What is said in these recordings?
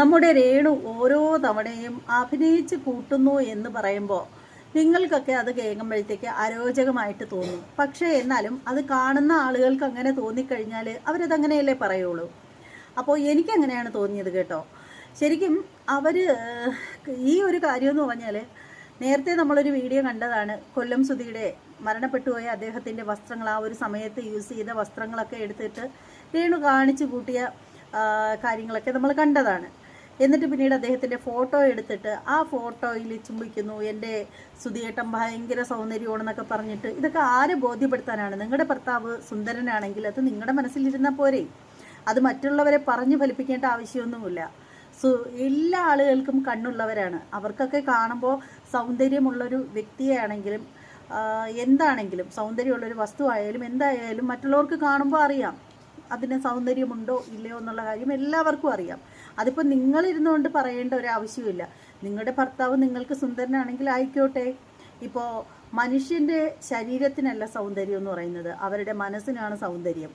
നമ്മുടെ രേണു ഓരോ തവണയും അഭിനയിച്ച് കൂട്ടുന്നു എന്ന് പറയുമ്പോൾ നിങ്ങൾക്കൊക്കെ അത് കേൾക്കുമ്പോഴത്തേക്ക് അരോചകമായിട്ട് തോന്നും. പക്ഷേ എന്നാലും അത് കാണുന്ന ആളുകൾക്ക് അങ്ങനെ തോന്നിക്കഴിഞ്ഞാൽ അവരതങ്ങനെയല്ലേ പറയുള്ളൂ. അപ്പോൾ എനിക്കങ്ങനെയാണ് തോന്നിയത് കേട്ടോ. ശരിക്കും അവർ ഈ ഒരു കാര്യമെന്ന് പറഞ്ഞാൽ നേരത്തെ നമ്മളൊരു വീഡിയോ കണ്ടതാണ്. കൊല്ലം സുധിയുടെ മരണപ്പെട്ടുപോയ അദ്ദേഹത്തിന്റെ വസ്ത്രങ്ങൾ ആ ഒരു സമയത്ത് യൂസ് ചെയ്ത വസ്ത്രങ്ങളൊക്കെ എടുത്തിട്ട് രേണു കാണിച്ചു കൂട്ടിയ കാര്യങ്ങളൊക്കെ നമ്മൾ കണ്ടതാണ്. എന്നിട്ട് പിന്നീട് അദ്ദേഹത്തിന്റെ ഫോട്ടോ എടുത്തിട്ട് ആ ഫോട്ടോയിൽ ചുംബിക്കുന്നു. എന്റെ സുധിയേട്ടൻ ഭയങ്കര സൗന്ദര്യമാണെന്നൊക്കെ പറഞ്ഞിട്ട് ഇതൊക്കെ ആരെ ബോധ്യപ്പെടുത്താനാണ്? നിങ്ങളുടെ ഭർത്താവ് സുന്ദരനാണെങ്കിൽ അത് നിങ്ങളുടെ മനസ്സിലിരുന്നാൽ പോരെ. അത് മറ്റുള്ളവരെ പറഞ്ഞു ഫലിപ്പിക്കേണ്ട ആവശ്യമൊന്നുമില്ല. സു എല്ലാ ആളുകൾക്കും കണ്ണുള്ളവരാണ്. അവർക്കൊക്കെ കാണുമ്പോൾ സൗന്ദര്യമുള്ളൊരു വ്യക്തിയാണെങ്കിലും എന്താണെങ്കിലും സൗന്ദര്യമുള്ളൊരു വസ്തു ആയാലും എന്തായാലും മറ്റുള്ളവർക്ക് കാണുമ്പോൾ അറിയാം. അതിന് സൗന്ദര്യമുണ്ടോ ഇല്ലയോ എന്നുള്ള കാര്യം എല്ലാവർക്കും അറിയാം. അതിപ്പോൾ നിങ്ങളിരുന്നുകൊണ്ട് പറയേണ്ട ഒരു ആവശ്യമില്ല നിങ്ങളുടെ ഭർത്താവ് നിങ്ങൾക്ക് സുന്ദരനാണെങ്കിൽ ആയിക്കോട്ടെ. ഇപ്പോൾ മനുഷ്യന്റെ ശരീരത്തിനല്ല സൗന്ദര്യം എന്ന് പറയുന്നത്. അവരുടെ മനസ്സിനാണ് സൗന്ദര്യം.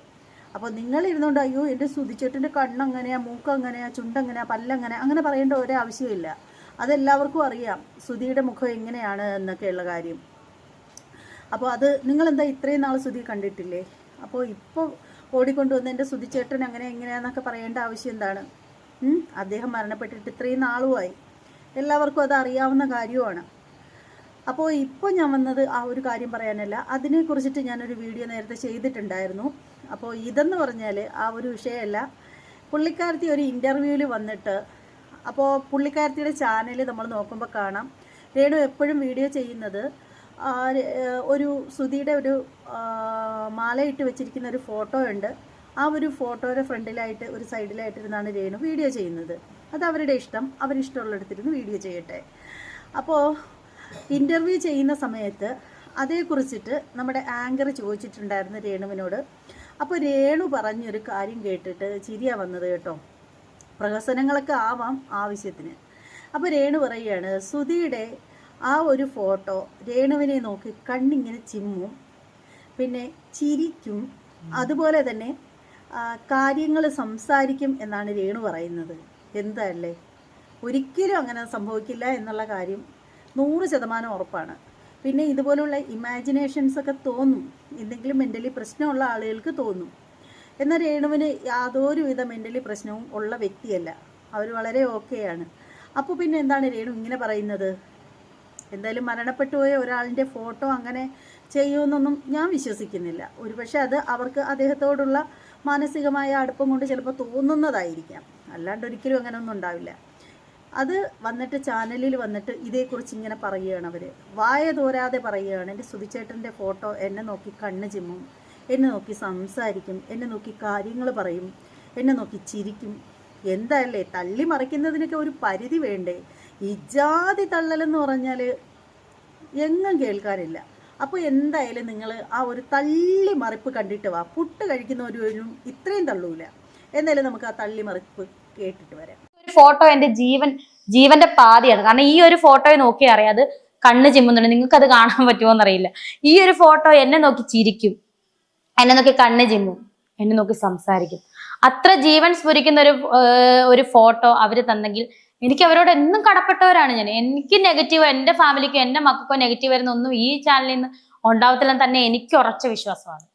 അപ്പോൾ നിങ്ങൾ ഇരുന്നുകൊണ്ട് അയ്യോ എന്റെ സുതിച്ചേട്ടന്റെ കണ്ണങ്ങനെയാ മൂക്കങ്ങനെയാ ചുണ്ടങ്ങനെയാ പല്ലങ്ങനെ അങ്ങനെ പറയേണ്ട ഒരു ആവശ്യമില്ല അതെല്ലാവർക്കും അറിയാം സുതിയുടെ മുഖം എങ്ങനെയാണ് എന്നൊക്കെയുള്ള കാര്യം. അപ്പോൾ അത് നിങ്ങളെന്താ ഇത്രയും നാൾ സുതി കണ്ടിട്ടില്ലേ? അപ്പോൾ ഇപ്പോൾ ഓടിക്കൊണ്ടുവന്ന് എന്റെ സുതിച്ചേട്ടൻ അങ്ങനെ എങ്ങനെയാന്നൊക്കെ പറയേണ്ട ആവശ്യം എന്താണ്? അദ്ദേഹം മരണപ്പെട്ടിട്ട് ഇത്രയും നാളുമായി. എല്ലാവർക്കും അത് അറിയാവുന്ന കാര്യമാണ്. അപ്പോൾ ഇപ്പോൾ ഞാൻ വന്നത് ആ ഒരു കാര്യം പറയാനല്ല. അതിനെക്കുറിച്ചിട്ട് ഞാനൊരു വീഡിയോ നേരത്തെ ചെയ്തിട്ടുണ്ടായിരുന്നു. അപ്പോൾ ഇതെന്ന് പറഞ്ഞാൽ ആ ഒരു വിഷയമല്ല. പുള്ളിക്കാരത്തി ഒരു ഇന്റർവ്യൂവിൽ വന്നിട്ട് അപ്പോൾ പുള്ളിക്കാരത്തിയുടെ ചാനൽ നമ്മൾ നോക്കുമ്പോൾ കാണാം. രേണു എപ്പോഴും വീഡിയോ ചെയ്യുന്നത് ഒരു സുധിയുടെ ഒരു മാലയിട്ട് വെച്ചിരിക്കുന്ന ഒരു ഫോട്ടോ ഉണ്ട്. ആ ഒരു ഫോട്ടോയുടെ ഫ്രണ്ടിലായിട്ട് ഒരു സൈഡിലായിട്ടിരുന്നാണ് രേണു വീഡിയോ ചെയ്യുന്നത്. അത് അവരുടെ ഇഷ്ടം. അവരിഷ്ടമുള്ളിടത്തിരുന്ന് വീഡിയോ ചെയ്യട്ടെ. അപ്പോൾ ഇന്റർവ്യൂ ചെയ്യുന്ന സമയത്ത് അതേക്കുറിച്ചിട്ട് നമ്മുടെ ആങ്കർ ചോദിച്ചിട്ടുണ്ടായിരുന്നു രേണുവിനോട്. അപ്പോൾ രേണു പറഞ്ഞൊരു കാര്യം കേട്ടിട്ട് ചിരിയാ വന്നത് കേട്ടോ. പ്രഹസനങ്ങളൊക്കെ ആവാം ആവശ്യത്തിന്. അപ്പോൾ രേണു പറയുകയാണ് സുധിയുടെ ആ ഒരു ഫോട്ടോ രേണുവിനെ നോക്കി കണ്ണിങ്ങനെ ചിമ്മും പിന്നെ ചിരിക്കും. അതുപോലെ തന്നെ കാര്യങ്ങൾ സംസാരിക്കും എന്നാണ് രേണു പറയുന്നത്. എന്തല്ലേ? ഒരിക്കലും അങ്ങനെ സംഭവിക്കില്ല എന്നുള്ള കാര്യം നൂറ് ശതമാനം ഉറപ്പാണ്. പിന്നെ ഇതുപോലുള്ള ഇമാജിനേഷൻസ് ഒക്കെ തോന്നും. എന്തെങ്കിലും മെന്റലി പ്രശ്നമുള്ള ആളുകൾക്ക് തോന്നും. എന്നാൽ രേണുവിന് യാതൊരുവിധ മെന്റലി പ്രശ്നവും ഉള്ള വ്യക്തിയല്ല. അവർ വളരെ ഓക്കെയാണ് അപ്പോൾ പിന്നെ എന്താണ് രേണു ഇങ്ങനെ പറയുന്നത്? എന്തായാലും മരണപ്പെട്ടു പോയ ഒരാളിന്റെ ഫോട്ടോ അങ്ങനെ ചെയ്യുമെന്നൊന്നും ഞാൻ വിശ്വസിക്കുന്നില്ല. ഒരുപക്ഷെ അത് അവർക്ക് അദ്ദേഹത്തോടുള്ള മാനസികമായ അടുപ്പം കൊണ്ട് ചിലപ്പോൾ തോന്നുന്നതായിരിക്കാം. അല്ലാണ്ട് ഒരിക്കലും അങ്ങനെയൊന്നും ഉണ്ടാവില്ല. അത് വന്നിട്ട് ചാനലിൽ വന്നിട്ട് ഇതേക്കുറിച്ച് ഇങ്ങനെ പറയുകയാണ് അവർ വായ തോരാതെ പറയുകയാണ്. എന്റെ സുധിച്ചേട്ടന്റെ ഫോട്ടോ എന്നെ നോക്കി കണ്ണ് ചിമ്മും. എന്നെ നോക്കി സംസാരിക്കും. എന്നെ നോക്കി കാര്യങ്ങൾ പറയും. എന്നെ നോക്കി ചിരിക്കും. എന്തല്ലേ തള്ളി മറിക്കുന്നതിനൊക്കെ ഒരു പരിധി വേണ്ടേ? ഈ ജാതി തള്ളലെന്ന് പറഞ്ഞാൽ എങ്ങും കേൾക്കാനില്ല. അപ്പോൾ എന്തായാലും നിങ്ങൾ ആ ഒരു തള്ളി മറിപ്പ് കണ്ടിട്ട് വാ. പുട്ട് കഴിക്കുന്നവരും ഇത്രയും തള്ളൂല. എന്തായാലും നമുക്ക് ആ തള്ളി മറിപ്പ് കേട്ടിട്ട് വരാം. ഒരു ഫോട്ടോ എന്റെ ജീവൻ ജീവന്റെ പാതിയാണ്. കാരണം ഈ ഒരു ഫോട്ടോയെ നോക്കി അറിയാം. അത് കണ്ണ് ചിമ്മുന്നുണ്ട്. നിങ്ങൾക്ക് അത് കാണാൻ പറ്റുമോ എന്നറിയില്ല. ഈ ഒരു ഫോട്ടോ എന്നെ നോക്കി ചിരിക്കും. എന്നെ നോക്കി കണ്ണ് ചിമ്മും. എന്നെ നോക്കി സംസാരിക്കും. അത്ര ജീവൻ സ്ഫുരിക്കുന്ന ഒരു ഒരു ഫോട്ടോ അവർ തന്നെങ്കിൽ എനിക്ക് അവരോട് എന്നും കടപ്പെട്ടവരാണ് ഞാൻ. എനിക്ക് നെഗറ്റീവ് എന്റെ ഫാമിലിക്കോ എന്റെ മക്കൾക്കോ നെഗറ്റീവ് വരുന്ന ഒന്നും ഈ ചാനലിൽ നിന്ന് ഉണ്ടാവത്തില്ലെന്ന് തന്നെ എനിക്ക് ഉറച്ച വിശ്വാസമാണ്.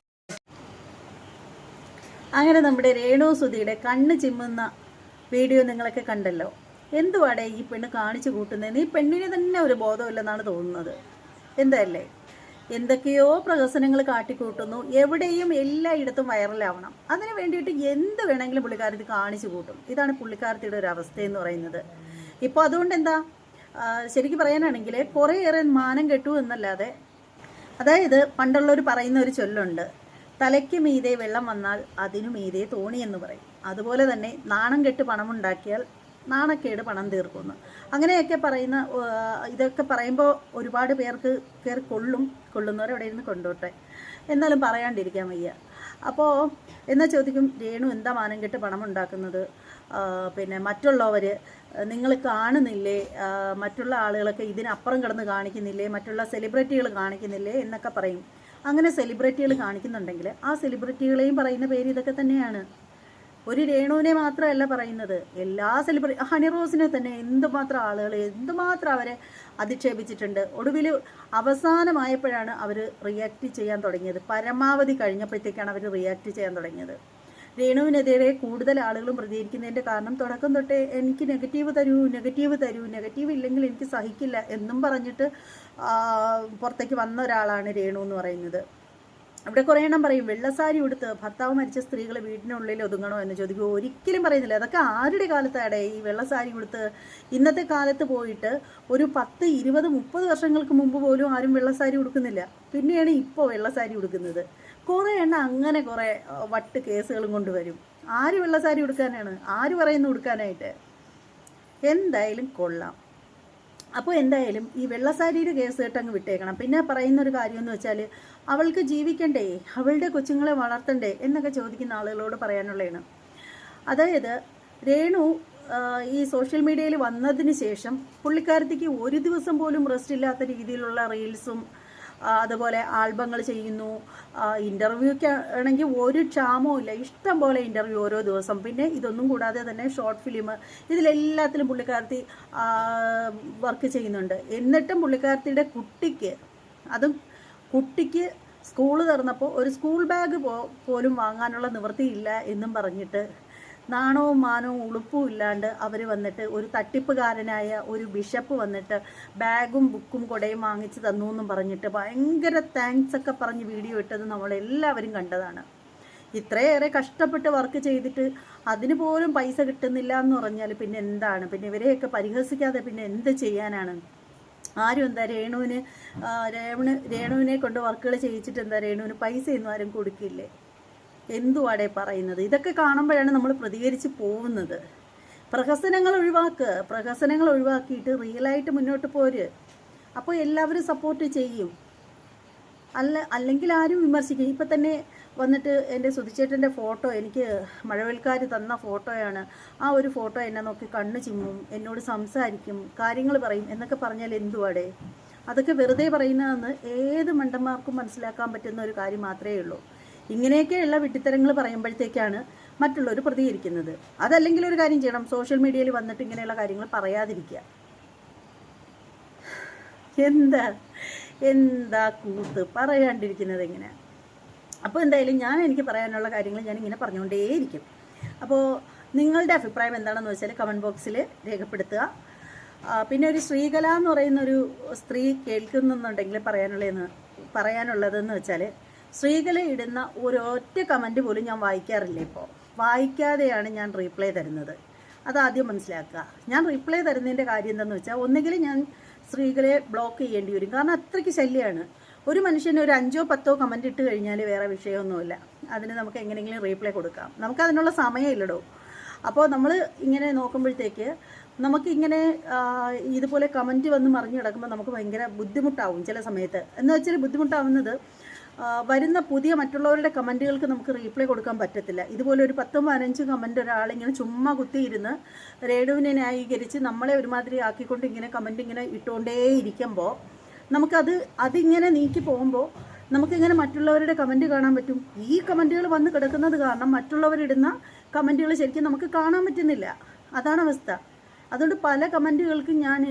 അങ്ങനെ നമ്മുടെ രേണു സുധിയുടെ കണ്ണ് ചിമ്മുന്ന വീഡിയോ നിങ്ങളൊക്കെ കണ്ടല്ലോ. എന്തുവാടേ ഈ പെണ്ണ് കാണിച്ചു കൂട്ടുന്നതെന്ന് ഈ പെണ്ണിന് തന്നെ ഒരു ബോധമില്ലെന്നാണ് തോന്നുന്നത്. എന്തല്ലേ എന്തൊക്കെയോ പ്രഹസനങ്ങൾ കാട്ടിക്കൂട്ടുന്നു. എവിടെയും എല്ലായിടത്തും വൈറലാവണം. അതിന് വേണ്ടിയിട്ട് എന്ത് വേണമെങ്കിലും പുള്ളിക്കാരത്തി കാണിച്ചു കൂട്ടും. ഇതാണ് പുള്ളിക്കാരത്തിയുടെ ഒരു അവസ്ഥ എന്ന് പറയുന്നത്. ഇപ്പോൾ അതുകൊണ്ട് എന്താ? ശരിക്കും പറയാനാണെങ്കിൽ കുറേയേറെ മാനം കെട്ടു എന്നല്ലാതെ അതായത് പണ്ടുള്ളവർ പറയുന്ന ഒരു ചൊല്ലുണ്ട് തലയ്ക്ക് മീതെ വെള്ളം വന്നാൽ അതിനു മീതെ തോണി എന്ന് പറയും. അതുപോലെ തന്നെ നാണം കെട്ട് പണമുണ്ടാക്കിയാൽ നാണക്കേട് പണം തീർക്കുന്നു. അങ്ങനെയൊക്കെ പറയുന്ന ഇതൊക്കെ പറയുമ്പോൾ ഒരുപാട് പേർക്ക് കയറി കൊള്ളും കൊള്ളുന്നവരവിടെ ഇരുന്ന് കൊണ്ടോട്ടെ. എന്നാലും പറയാണ്ടിരിക്കാൻ വയ്യ. അപ്പോൾ എന്നാൽ ചോദിക്കും രേണു എന്താ മാനം കെട്ട് പണം ഉണ്ടാക്കുന്നത് പിന്നെ മറ്റുള്ളവർ നിങ്ങൾ കാണുന്നില്ലേ? മറ്റുള്ള ആളുകളൊക്കെ ഇതിനപ്പുറം കിടന്ന് കാണിക്കുന്നില്ലേ? മറ്റുള്ള സെലിബ്രിറ്റികൾ കാണിക്കുന്നില്ലേ? എന്നൊക്കെ പറയും. അങ്ങനെ സെലിബ്രിറ്റികൾ കാണിക്കുന്നുണ്ടെങ്കിൽ ആ സെലിബ്രിറ്റികളെയും പറയുന്ന പേര് ഇതൊക്കെ തന്നെയാണ്. ഒരു രേണുവിനെ മാത്രമല്ല പറയുന്നത്. എല്ലാ സെലിബ്രിറ്റി ഹണി റോസിനെ തന്നെ എന്തുമാത്രം ആളുകൾ എന്തുമാത്രം അവരെ അധിക്ഷേപിച്ചിട്ടുണ്ട്. ഒടുവിൽ അവസാനമായപ്പോഴാണ് അവർ റിയാക്ട് ചെയ്യാൻ തുടങ്ങിയത്. പരമാവധി കഴിഞ്ഞപ്പോഴത്തേക്കാണ് അവർ റിയാക്ട് ചെയ്യാൻ തുടങ്ങിയത്. രേണുവിനെതിരെ കൂടുതൽ ആളുകളും പ്രതികരിക്കുന്നതിന്റെ കാരണം തുടക്കം തൊട്ടേ എനിക്ക് നെഗറ്റീവ് തരൂ നെഗറ്റീവ് തരൂ നെഗറ്റീവ് ഇല്ലെങ്കിൽ എനിക്ക് സഹിക്കില്ല എന്നും പറഞ്ഞിട്ട് പുറത്തേക്ക് വന്ന ഒരാളാണ് രേണു എന്ന് പറയുന്നത്. അവിടെ കുറേ എണ്ണം പറയും വെള്ളസാരി ഉടുത്ത് ഭർത്താവ് മരിച്ച സ്ത്രീകൾ വീടിനുള്ളിൽ ഒതുങ്ങണോ എന്ന് ചോദിക്കും. ഒരിക്കലും പറയുന്നില്ല. അതൊക്കെ ആരുടെ കാലത്താടെ ഈ വെള്ളസാരി ഉടുത്ത്? ഇന്നത്തെ കാലത്ത് പോയിട്ട് ഒരു പത്ത് ഇരുപത് മുപ്പത് വർഷങ്ങൾക്ക് മുമ്പ് പോലും ആരും വെള്ളസാരി ഉടുക്കുന്നില്ല. പിന്നെയാണ് ഇപ്പോൾ വെള്ളസാരി ഉടുക്കുന്നത്. കുറേ എണ്ണം അങ്ങനെ കുറേ വട്ട് കേസുകളും കൊണ്ടുവരും. ആര് വെള്ളസാരി ഉടുക്കാനാണ്? ആര് പറയുന്നു ഉടുക്കാനായിട്ട്? എന്തായാലും കൊള്ളാം. അപ്പോൾ എന്തായാലും ഈ വെള്ളസാരിയുടെ കേസ് കേട്ടങ്ങ് വിട്ടേക്കണം. പിന്നെ പറയുന്നൊരു കാര്യം എന്ന് വെച്ചാൽ അവൾക്ക് ജീവിക്കണ്ടേ അവളുടെ കൊച്ചുങ്ങളെ വളർത്തണ്ടേ എന്നൊക്കെ ചോദിക്കുന്ന ആളുകളോട് പറയാനുള്ളതാണ്. അതായത് രേണു ഈ സോഷ്യൽ മീഡിയയിൽ വന്നതിന് ശേഷം പുള്ളിക്കാരത്തേക്ക് ഒരു ദിവസം പോലും റെസ്റ്റ് ഇല്ലാത്ത രീതിയിലുള്ള റീൽസും അതുപോലെ ആൽബങ്ങൾ ചെയ്യുന്നു. ഇന്റർവ്യൂക്ക് ആണെങ്കിൽ ഒരു ക്ഷാമവും ഇല്ല. ഇഷ്ടം പോലെ ഇന്റർവ്യൂ ഓരോ ദിവസം. പിന്നെ ഇതൊന്നും കൂടാതെ തന്നെ ഷോർട്ട് ഫിലിം ഇതിലെല്ലാത്തിലും പുള്ളിക്കാരത്തി വർക്ക് ചെയ്യുന്നുണ്ട്. എന്നിട്ടും പുള്ളിക്കാരത്തിയുടെ കുട്ടിക്ക് അതും കുട്ടിക്ക് സ്കൂൾ തുറന്നപ്പോൾ ഒരു സ്കൂൾ ബാഗ് പോലും വാങ്ങാനുള്ള നിവൃത്തിയില്ല എന്നും പറഞ്ഞിട്ട് നാണവും മാനവും ഉളുപ്പും ഇല്ലാണ്ട് അവർ വന്നിട്ട് ഒരു തട്ടിപ്പുകാരനായ ഒരു ബിഷപ്പ് വന്നിട്ട് ബാഗും ബുക്കും കൊടയും വാങ്ങിച്ച് തന്നു എന്നും പറഞ്ഞിട്ട് ഭയങ്കര താങ്ക്സ് ഒക്കെ പറഞ്ഞ് വീഡിയോ ഇട്ടത് നമ്മളെല്ലാവരും കണ്ടതാണ്. ഇത്രയേറെ കഷ്ടപ്പെട്ട് വർക്ക് ചെയ്തിട്ട് അതിന് പോലും പൈസ കിട്ടുന്നില്ല എന്ന് പറഞ്ഞാൽ പിന്നെ എന്താണ്? പിന്നെ ഇവരെയൊക്കെ പരിഹസിക്കാതെ പിന്നെ എന്ത് ചെയ്യാനാണ്? ആരും എന്താ രേണുവിന് രേണു രേണുവിനെ കൊണ്ട് വർക്കുകൾ ചെയ്യിച്ചിട്ട് എന്താ രേണുവിന് പൈസയൊന്നും ആരും കൊടുക്കില്ലേ? എന്തുവാടേ പറയുന്നത്? ഇതൊക്കെ കാണുമ്പോഴാണ് നമ്മൾ പ്രതികരിച്ച് പോകുന്നത്. പ്രഹസനങ്ങൾ ഒഴിവാക്കുക പ്രഹസനങ്ങൾ ഒഴിവാക്കിയിട്ട് റിയലായിട്ട് മുന്നോട്ട് പോര്. അപ്പോൾ എല്ലാവരും സപ്പോർട്ട് ചെയ്യും. അല്ല അല്ലെങ്കിൽ ആരും വിമർശിക്കും. ഇപ്പം തന്നെ വന്നിട്ട് എന്റെ സുധിച്ചേട്ടന്റെ ഫോട്ടോ എനിക്ക് മഴവിൽക്കാർ തന്ന ഫോട്ടോയാണ്. ആ ഒരു ഫോട്ടോ എന്നെ നോക്കി കണ്ണ് ചിമ്മും എന്നോട് സംസാരിക്കും കാര്യങ്ങൾ പറയും എന്നൊക്കെ പറഞ്ഞാൽ എന്തുവാടേ? അതൊക്കെ വെറുതെ പറയുന്നതെന്ന് ഏത് മണ്ടന്മാർക്കും മനസ്സിലാക്കാൻ പറ്റുന്ന ഒരു കാര്യം മാത്രമേ ഉള്ളൂ. ഇങ്ങനെയൊക്കെയുള്ള വിട്ടിത്തരങ്ങൾ പറയുമ്പോഴത്തേക്കാണ് മറ്റുള്ളവർ പ്രതികരിക്കുന്നത്. അതല്ലെങ്കിൽ ഒരു കാര്യം ചെയ്യണം. സോഷ്യൽ മീഡിയയിൽ വന്നിട്ട് ഇങ്ങനെയുള്ള കാര്യങ്ങൾ പറയാതിരിക്കുക. എന്താ? എന്താ കൂത്ത്? പറയാണ്ടിരിക്കുന്നത് എങ്ങനെ അപ്പോൾ എന്തായാലും ഞാൻ എനിക്ക് പറയാനുള്ള കാര്യങ്ങൾ ഞാൻ ഇങ്ങനെ പറഞ്ഞുകൊണ്ടേയിരിക്കും. അപ്പോൾ നിങ്ങളുടെ അഭിപ്രായം എന്താണെന്ന് വെച്ചാൽ കമന്റ് ബോക്സിൽ രേഖപ്പെടുത്തുക. പിന്നെ ഒരു ശ്രീകല എന്ന് പറയുന്ന ഒരു സ്ത്രീ കേൾക്കുന്നുണ്ടെങ്കിൽ പറയാനുള്ളതെന്ന് പറയാനുള്ളതെന്ന് വെച്ചാൽ ശ്രീകല ഇടുന്ന ഒരൊറ്റ കമന്റ് പോലും ഞാൻ വായിക്കാറില്ല ഇപ്പോൾ വായിക്കാതെയാണ് ഞാൻ റീപ്ലൈ തരുന്നത്. അതാദ്യം മനസ്സിലാക്കുക. ഞാൻ റീപ്ലൈ തരുന്നതിന്റെ കാര്യം എന്താണെന്ന് വെച്ചാൽ ഒന്നുകിൽ ഞാൻ സ്ത്രീകളെ ബ്ലോക്ക് ചെയ്യേണ്ടി വരും. കാരണം അത്രയ്ക്ക് ശല്യമാണ് ഒരു മനുഷ്യന് ഒരു അഞ്ചോ പത്തോ കമന്റ് ഇട്ട് കഴിഞ്ഞാൽ വേറെ വിഷയമൊന്നുമില്ല. അതിന് നമുക്ക് എങ്ങനെയെങ്കിലും റീപ്ലൈ കൊടുക്കാം. നമുക്ക് അതിനുള്ള സമയമില്ലടോ. അപ്പോൾ നമ്മൾ ഇങ്ങനെ നോക്കുമ്പോഴത്തേക്ക് നമുക്കിങ്ങനെ ഇതുപോലെ കമന്റ് വന്ന് മറിഞ്ഞു കിടക്കുമ്പോൾ നമുക്ക് ഭയങ്കര ബുദ്ധിമുട്ടാവും ചില സമയത്ത്. എന്ന് വെച്ചാൽ ബുദ്ധിമുട്ടാവുന്നത് വരുന്ന പുതിയ മറ്റുള്ളവരുടെ കമന്റുകൾക്ക് നമുക്ക് റീപ്ലൈ കൊടുക്കാൻ പറ്റത്തില്ല. ഇതുപോലെ ഒരു പത്തും പതിനഞ്ചും കമന്റ് ഒരാളിങ്ങനെ ചുമ്മാ കുത്തിയിരുന്ന് റേഡിയോവിനെ ന്യായീകരിച്ച് നമ്മളെ ഒരുമാതിരി ആക്കിക്കൊണ്ട് ഇങ്ങനെ കമന്റ് ഇങ്ങനെ ഇട്ടുകൊണ്ടേ ഇരിക്കുമ്പോൾ നമുക്കത് അതിങ്ങനെ നീക്കി പോകുമ്പോൾ നമുക്കിങ്ങനെ മറ്റുള്ളവരുടെ കമന്റ് കാണാൻ പറ്റും. ഈ കമന്റുകൾ വന്ന് കിടക്കുന്നത് കാരണം മറ്റുള്ളവരിടുന്ന കമന്റുകൾ ശരിക്കും നമുക്ക് കാണാൻ പറ്റുന്നില്ല. അതാണ് അവസ്ഥ. അതുകൊണ്ട് പല കമന്റുകൾക്കും ഞാൻ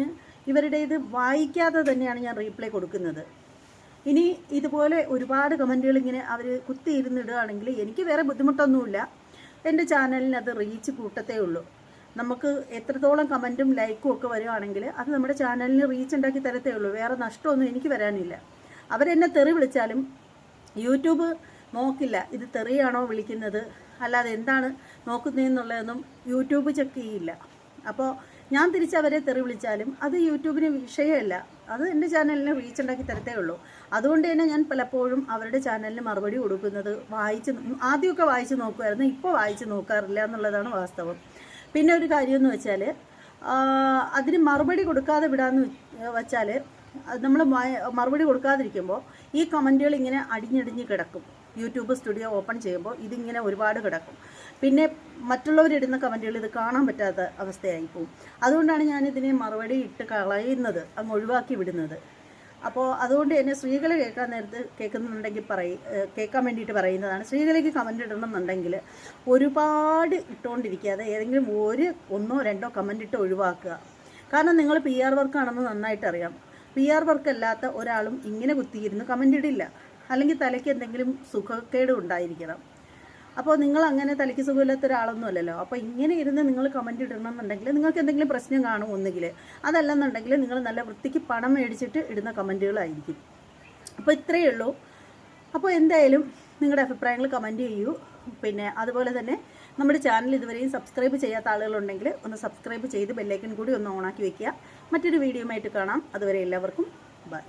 ഇവരുടെ ഇത് വായിക്കാതെ തന്നെയാണ് ഞാൻ റീപ്ലൈ കൊടുക്കുന്നത്. ഇനി ഇതുപോലെ ഒരുപാട് കമന്റുകൾ ഇങ്ങനെ അവർ കുത്തിയിരുന്നിടുകയാണെങ്കിൽ എനിക്ക് വേറെ ബുദ്ധിമുട്ടൊന്നുമില്ല. എന്റെ ചാനലിന് അത് റീച്ച് കൂട്ടത്തേ ഉള്ളൂ. നമുക്ക് എത്രത്തോളം കമന്റും ലൈക്കും ഒക്കെ വരുവാണെങ്കിൽ അത് നമ്മുടെ ചാനലിന് റീച്ച് ഉണ്ടാക്കി തരത്തേ ഉള്ളൂ. വേറെ നഷ്ടമൊന്നും എനിക്ക് വരാനില്ല. അവരെന്നെ തെറി വിളിച്ചാലും യൂട്യൂബ് നോക്കില്ല ഇത് തെറിയാണോ വിളിക്കുന്നത്? അല്ലാതെ എന്താണ് നോക്കുന്നതെന്നുള്ളതൊന്നും യൂട്യൂബ് ചെക്ക് ചെയ്യില്ല. അപ്പോൾ ഞാൻ തിരിച്ച് അവരെ തെറി വിളിച്ചാലും അത് യൂട്യൂബിന് വിഷയമല്ല. അത് എന്റെ ചാനലിനെ റീച്ച് ഉണ്ടാക്കി തരത്തേ ഉള്ളൂ. അതുകൊണ്ട് തന്നെ ഞാൻ പലപ്പോഴും അവരുടെ ചാനലിന് മറുപടി കൊടുക്കുന്നത് വായിച്ച് ആദ്യമൊക്കെ വായിച്ച് നോക്കുമായിരുന്നു ഇപ്പോൾ വായിച്ച് നോക്കാറില്ല എന്നുള്ളതാണ് വാസ്തവം. പിന്നെ ഒരു കാര്യമെന്ന് വെച്ചാൽ അതിന് മറുപടി കൊടുക്കാതെ വിടാന്ന് വെച്ചാൽ നമ്മൾ മറുപടി കൊടുക്കാതിരിക്കുമ്പോൾ ഈ കമന്റുകൾ ഇങ്ങനെ അടിഞ്ഞടിഞ്ഞ് കിടക്കും. യൂട്യൂബ് സ്റ്റുഡിയോ ഓപ്പൺ ചെയ്യുമ്പോൾ ഇതിങ്ങനെ ഒരുപാട് കിടക്കും. പിന്നെ മറ്റുള്ളവരിടുന്ന കമന്റുകൾ ഇത് കാണാൻ പറ്റാത്ത അവസ്ഥയായി പോകും അതുകൊണ്ടാണ് ഞാനിതിനെ മറുപടി ഇട്ട് കളയുന്നത് അങ്ങ് ഒഴിവാക്കി വിടുന്നത്. അപ്പോൾ അതുകൊണ്ട് തന്നെ സ്ത്രീകൾ കേൾക്കാൻ നേരത്ത് കേൾക്കുന്നുണ്ടെങ്കിൽ പറയും കേൾക്കാൻ വേണ്ടിയിട്ട് പറയുന്നതാണ്. സ്ത്രീകളിലേക്ക് കമന്റ് ഇടണമെന്നുണ്ടെങ്കിൽ ഒരുപാട് ഇട്ടുകൊണ്ടിരിക്കാതെ ഏതെങ്കിലും ഒരു ഒന്നോ രണ്ടോ കമന്റ് ഇട്ട് ഒഴിവാക്കുക. കാരണം നിങ്ങൾ പി ആർ വർക്കാണെന്ന് നന്നായിട്ട് അറിയാം. പി ആർ വർക്ക് അല്ലാത്ത ഒരാളും ഇങ്ങനെ കുത്തിയിരുന്ന് കമന്റ് ഇടില്ല. അല്ലെങ്കിൽ തലയ്ക്ക് എന്തെങ്കിലും സുഖക്കേട് ഉണ്ടായിരിക്കണം. അപ്പോൾ നിങ്ങൾ അങ്ങനെ തലയ്ക്ക് സുഖമില്ലാത്ത ഒരാളൊന്നും അല്ലല്ലോ അപ്പോൾ ഇങ്ങനെ ഇരുന്ന് നിങ്ങൾ കമന്റ് ഇടണമെന്നുണ്ടെങ്കിൽ നിങ്ങൾക്ക് എന്തെങ്കിലും പ്രശ്നം കാണും ഒന്നുകിൽ അതല്ലെന്നുണ്ടെങ്കിൽ നിങ്ങൾ നല്ല വൃത്തിക്ക് പണം മേടിച്ചിട്ട് ഇടുന്ന കമന്റുകളായിരിക്കും അപ്പോൾ ഇത്രയേ ഉള്ളൂ. അപ്പോൾ എന്തായാലും നിങ്ങളുടെ അഭിപ്രായങ്ങൾ കമന്റ് ചെയ്യൂ. പിന്നെ അതുപോലെ തന്നെ നമ്മുടെ ചാനൽ ഇതുവരെയും സബ്സ്ക്രൈബ് ചെയ്യാത്ത ആളുകളുണ്ടെങ്കിൽ ഒന്ന് സബ്സ്ക്രൈബ് ചെയ്ത് ബെല്ലൈക്കൻ കൂടി ഒന്ന് ഓണാക്കി വെക്കുക. മറ്റൊരു വീഡിയോയുമായിട്ട് കാണാം. അതുവരെ എല്ലാവർക്കും ബൈ